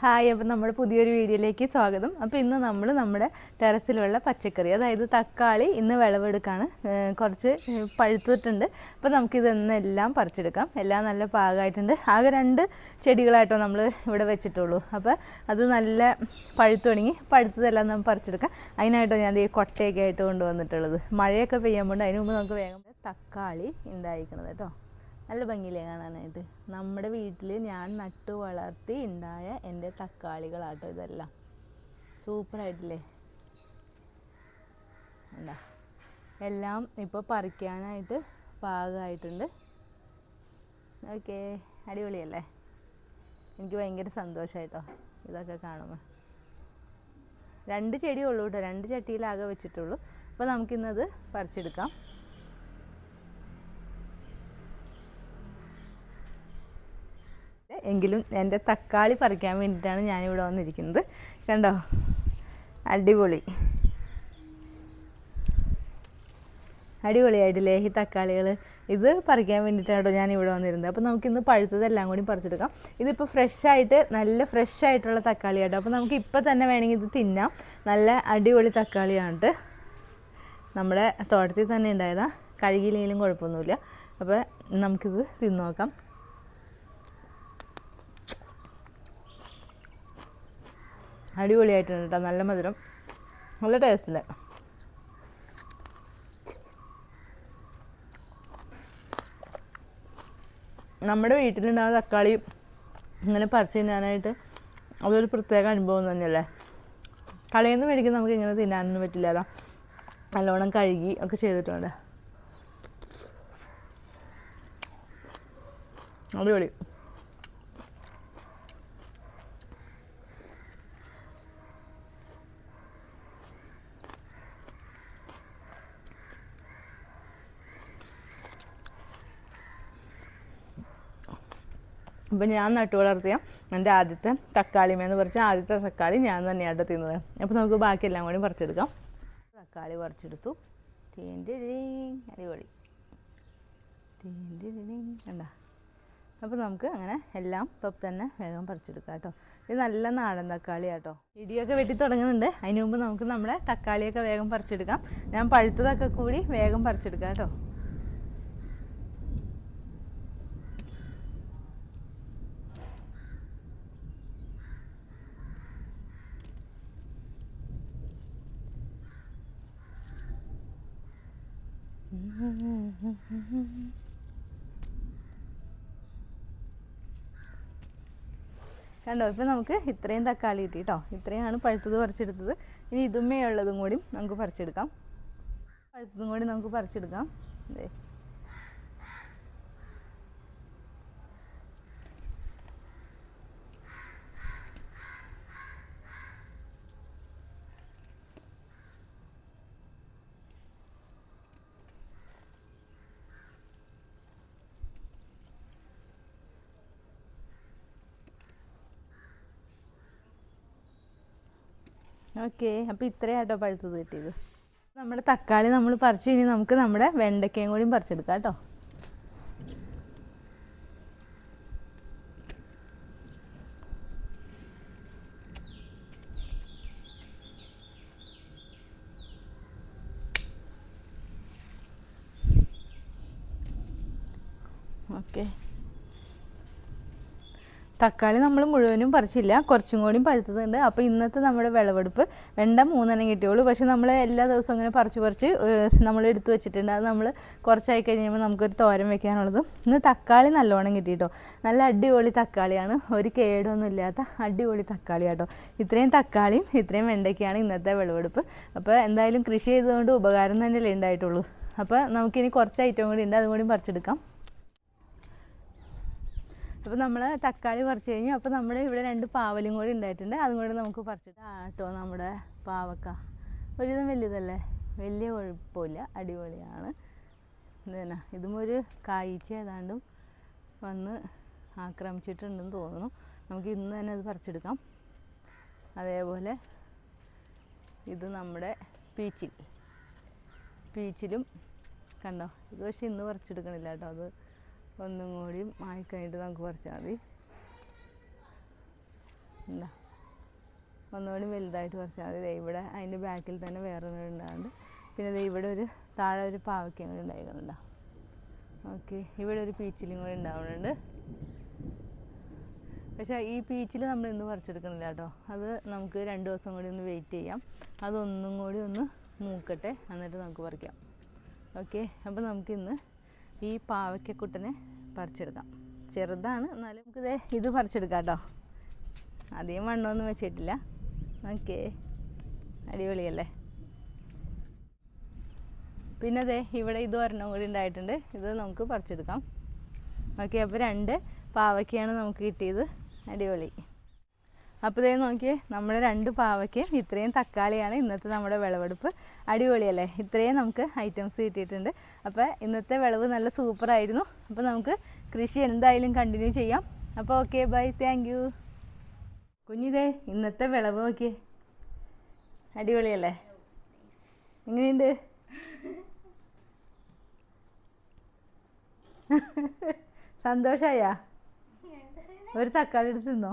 Hi അപ്പം നമ്മുടെ പുതിയൊരു വീഡിയോയിലേക്ക് സ്വാഗതം. അപ്പോൾ ഇന്ന് നമ്മൾ നമ്മുടെ ടെറസിലുള്ള പച്ചക്കറി അതായത് തക്കാളി ഇന്ന് വിളവെടുക്കാണ്. കുറച്ച് പഴുത്തിട്ടുണ്ട്. അപ്പോൾ നമുക്കിതെന്നെല്ലാം പറിച്ചെടുക്കാം. എല്ലാം നല്ല പാകമായിട്ടുണ്ട്. ആകെ രണ്ട് ചെടികളായിട്ടോ നമ്മൾ ഇവിടെ വെച്ചിട്ടുള്ളൂ. അപ്പോൾ അത് നല്ല പഴുത്തു തുടങ്ങി പഴുത്തതെല്ലാം നമുക്ക് പറിച്ചെടുക്കാം. അതിനായിട്ടോ ഞാൻ ഈ കൊട്ടയൊക്കെ ആയിട്ട് കൊണ്ടുവന്നിട്ടുള്ളത്. മഴയൊക്കെ പെയ്യാൻ പെയ്യുമ്പോൾ അതിന് മുമ്പ് നമുക്ക് വേഗം തക്കാളി ഉണ്ടായിരിക്കണത് കേട്ടോ. നല്ല ഭംഗിയില്ലേ കാണാനായിട്ട്? നമ്മുടെ വീട്ടിൽ ഞാൻ നട്ടു വളർത്തി ഉണ്ടായ എന്റെ തക്കാളികളാട്ടോ ഇതെല്ലാം. സൂപ്പറായിട്ടില്ലേ എന്താ? എല്ലാം ഇപ്പോൾ പറിക്കാനായിട്ട് പാകമായിട്ടുണ്ട് ഓക്കെ അടിപൊളിയല്ലേ? എനിക്ക് ഭയങ്കര സന്തോഷമായിട്ടോ ഇതൊക്കെ കാണുമ്പോൾ രണ്ട് ചെടിയേ ഉള്ളൂ കേട്ടോ. രണ്ട് ചട്ടിയിലാകെ വെച്ചിട്ടുള്ളൂ. അപ്പോൾ നമുക്കിന്നത് പറിച്ചെടുക്കാം. എങ്കിലും എന്റെ തക്കാളി പറിക്കാൻ വേണ്ടിയിട്ടാണ് ഞാനിവിടെ വന്നിരിക്കുന്നത്. കണ്ടോ? അടിപൊളി. അടിപൊളിയായിട്ടില്ലേ ഈ തക്കാളികൾ ഇത് പറിക്കാൻ വേണ്ടിയിട്ടാണ് ഞാൻ ഇവിടെ വന്നിരുന്നത്. അപ്പോൾ നമുക്കിന്ന് പഴുത്തതെല്ലാം കൂടി പറിച്ചെടുക്കാം. ഇതിപ്പോൾ ഫ്രഷായിട്ട് നല്ല ഫ്രഷ് ആയിട്ടുള്ള തക്കാളി കേട്ടോ അപ്പോൾ നമുക്ക് ഇപ്പോൾ തന്നെ വേണമെങ്കിൽ ഇത് തിന്നാം. നല്ല അടിപൊളി തക്കാളിയാണ് നമ്മുടെ തോട്ടത്തിൽ തന്നെ ഉണ്ടായതാണ് കഴുകിയില്ലെങ്കിലും കുഴപ്പമൊന്നുമില്ല. അപ്പോൾ നമുക്കിത് തിന്നു അടിപൊളിയായിട്ടുണ്ട് കേട്ടോ. നല്ല മധുരം. നല്ല ടേസ്റ്റില്ല നമ്മുടെ വീട്ടിലുണ്ടാകുന്ന തക്കാളി ഇങ്ങനെ പറിച്ച് തിന്നാനായിട്ട് അതൊരു പ്രത്യേക അനുഭവം തന്നെയല്ലേ? കടയിൽ മേടിക്കുന്ന നമുക്ക് ഇങ്ങനെ തിന്നാനൊന്നും പറ്റില്ലല്ലോ നല്ലോണം കഴുകി ഒക്കെ ചെയ്തിട്ടുണ്ട്. അടിപൊളി. അപ്പം ഞാൻ നട്ടു വളർത്തിയ എന്റെ ആദ്യത്തെ തക്കാളിമേന്ന് പറിച്ച ആദ്യത്തെ തക്കാളി ഞാൻ തന്നെയാണ് തിന്നത്. അപ്പോൾ നമുക്ക് ബാക്കിയെല്ലാം കൂടി പറിച്ചെടുക്കാം. തക്കാളി പറിച്ചെടുത്തു. അടിപൊളി. കണ്ട? അപ്പോൾ നമുക്ക് അങ്ങനെ എല്ലാം ഇപ്പം തന്നെ വേഗം പറിച്ചെടുക്കാം കേട്ടോ. ഇത് നല്ല നാടൻ തക്കാളി കേട്ടോ ഇടിയൊക്കെ വെട്ടി തുടങ്ങുന്നുണ്ട്. അതിന് മുമ്പ് നമുക്ക് നമ്മുടെ തക്കാളിയൊക്കെ വേഗം പറിച്ചെടുക്കാം. ഞാൻ പഴുത്തതൊക്കെ കൂടി വേഗം പറിച്ചെടുക്കാം കേട്ടോ. കണ്ടോ ഇപ്പം നമുക്ക് ഇത്രയും തക്കാളി കിട്ടി കേട്ടോ ഇത്രയാണ് പഴുത്തത് പറിച്ചെടുത്തത്. ഇനി ഇതുമേ ഉള്ളതും കൂടി നമുക്ക് പറിച്ചെടുക്കാം. പഴുത്തതും കൂടി നമുക്ക് പറിച്ചെടുക്കാം. ദേ ഓക്കെ അപ്പോൾ ഇത്രയാട്ടോ പഴുത്തത് കിട്ടിയത്. നമ്മുടെ തക്കാളി നമ്മൾ പറിച്ചു കഴിഞ്ഞാൽ നമുക്ക് നമ്മുടെ വെണ്ടയ്ക്കയും കൂടിയും പറിച്ചെടുക്കാം കേട്ടോ ഓക്കെ തക്കാളി നമ്മൾ മുഴുവനും പറിച്ചില്ല. കുറച്ചും കൂടി പഴുത്തതുണ്ട്. അപ്പോൾ ഇന്നത്തെ നമ്മുടെ വിളവെടുപ്പ് വെണ്ട മൂന്നെണ്ണം കിട്ടിയുള്ളൂ. പക്ഷേ നമ്മൾ എല്ലാ ദിവസവും ഇങ്ങനെ പറിച്ച് പറിച്ച് നമ്മൾ എടുത്തു വെച്ചിട്ടുണ്ട്. അത് നമ്മൾ കുറച്ചായി കഴിയുമ്പോൾ നമുക്കൊരു തോരൻ വെക്കാനുള്ളത്. ഇന്ന് തക്കാളി നല്ലോണം കിട്ടിയിട്ടോ നല്ല അടിപൊളി തക്കാളിയാണ്. ഒരു കേടൊന്നും ഇല്ലാത്ത അടിപൊളി തക്കാളി കേട്ടോ ഇത്രയും തക്കാളിയും ഇത്രയും വെണ്ടയ്ക്കാണ് ഇന്നത്തെ വിളവെടുപ്പ്. അപ്പോൾ എന്തായാലും കൃഷി ചെയ്തുകൊണ്ട് ഉപകാരം തന്നെയല്ലേ ഉണ്ടായിട്ടുള്ളൂ. അപ്പോൾ നമുക്കിനി കുറച്ച് ഐറ്റം കൂടി ഉണ്ട്. അതും കൂടി പറിച്ചെടുക്കാം. അപ്പോൾ നമ്മൾ തക്കാളി പറിച്ചു കഴിഞ്ഞു. അപ്പോൾ നമ്മുടെ ഇവിടെ രണ്ട് പാവലും കൂടി ഉണ്ടായിട്ടുണ്ട്. അതും കൂടി നമുക്ക് പറിച്ചിട്ട് ആട്ടോ നമ്മുടെ പാവക്ക. ഒരുവിധം വലിയതല്ലേ വലിയ കുഴപ്പമില്ല. അടിപൊളിയാണ്. ഇതന്നെ ഇതും ഒരു കായ്ച്ച ഏതാണ്ടും വന്ന് ആക്രമിച്ചിട്ടുണ്ടെന്ന് തോന്നുന്നു. നമുക്ക് ഇന്ന് തന്നെ അത് പറിച്ചെടുക്കാം. അതേപോലെ ഇത് നമ്മുടെ പീച്ചിൽ. പീച്ചിലും കണ്ടോ? ഇത് പക്ഷേ ഇന്ന് പറിച്ചെടുക്കണില്ല കേട്ടോ. അത് ഒന്നും കൂടി ആയിക്കഴിഞ്ഞിട്ട് നമുക്ക് പറിച്ചാൽ മതി. എന്താ? ഒന്നുകൂടി വലുതായിട്ട് പറിച്ചാൽ മതി. ഇവിടെ അതിന്റെ ബാക്കിൽ തന്നെ വേറെ ഉണ്ടാകുന്നുണ്ട് പിന്നെ ഇവിടെ ഒരു താഴെ ഒരു പാവയ്ക്കയും കൂടി ഉണ്ടായിരുന്നുണ്ടോ ഓക്കെ. ഇവിടെ ഒരു പീച്ചിലും കൂടി ഉണ്ടാവുന്നുണ്ട്. പക്ഷേ ഈ പീച്ചിൽ നമ്മൾ ഇന്ന് പറിച്ചെടുക്കുന്നില്ല കേട്ടോ. അത് നമുക്ക് രണ്ട് ദിവസം കൂടി ഒന്ന് വെയിറ്റ് ചെയ്യാം. അതൊന്നും കൂടി ഒന്ന് മൂക്കട്ടെ. എന്നിട്ട് നമുക്ക് പറിക്കാം. ഓക്കെ. അപ്പോൾ നമുക്കിന്ന് ഈ പാവയ്ക്കക്കുട്ടനെ പറിച്ചെടുക്കാം. ചെറുതാണ് എന്നാലും നമുക്കിത് ഇത് പറിച്ചെടുക്കാം കേട്ടോ. അധികം മണ്ണൊന്നും വെച്ചിട്ടില്ല. ഓക്കേ അടിപൊളിയല്ലേ? പിന്നെ അതെ ഇവിടെ ഇത് ഒരെണ്ണം കൂടി ഉണ്ടായിട്ടുണ്ട്. ഇത് നമുക്ക് പറിച്ചെടുക്കാം. ഓക്കെ അപ്പോൾ രണ്ട് പാവയ്ക്കയാണ് നമുക്ക് കിട്ടിയത്. അടിപൊളി. അപ്പോൾ ഇതേ നോക്കിയേ നമ്മുടെ രണ്ട് പാവയ്ക്കും ഇത്രയും തക്കാളിയാണ് ഇന്നത്തെ നമ്മുടെ വിളവെടുപ്പ്. അടിപൊളിയല്ലേ? ഇത്രയും നമുക്ക് ഐറ്റംസ് കിട്ടിയിട്ടുണ്ട്. അപ്പോൾ ഇന്നത്തെ വിളവ് നല്ല സൂപ്പറായിരുന്നു. അപ്പോൾ നമുക്ക് കൃഷി എന്തായാലും കണ്ടിന്യൂ ചെയ്യാം. അപ്പോൾ ഓക്കെ ബൈ താങ്ക് യു കുഞ്ഞിതേ ഇന്നത്തെ വിളവ് നോക്കിയേ. അടിപൊളിയല്ലേ? എങ്ങനെയുണ്ട്? സന്തോഷായ? ഒരു തക്കാളി എടുത്ത് തിന്നോ?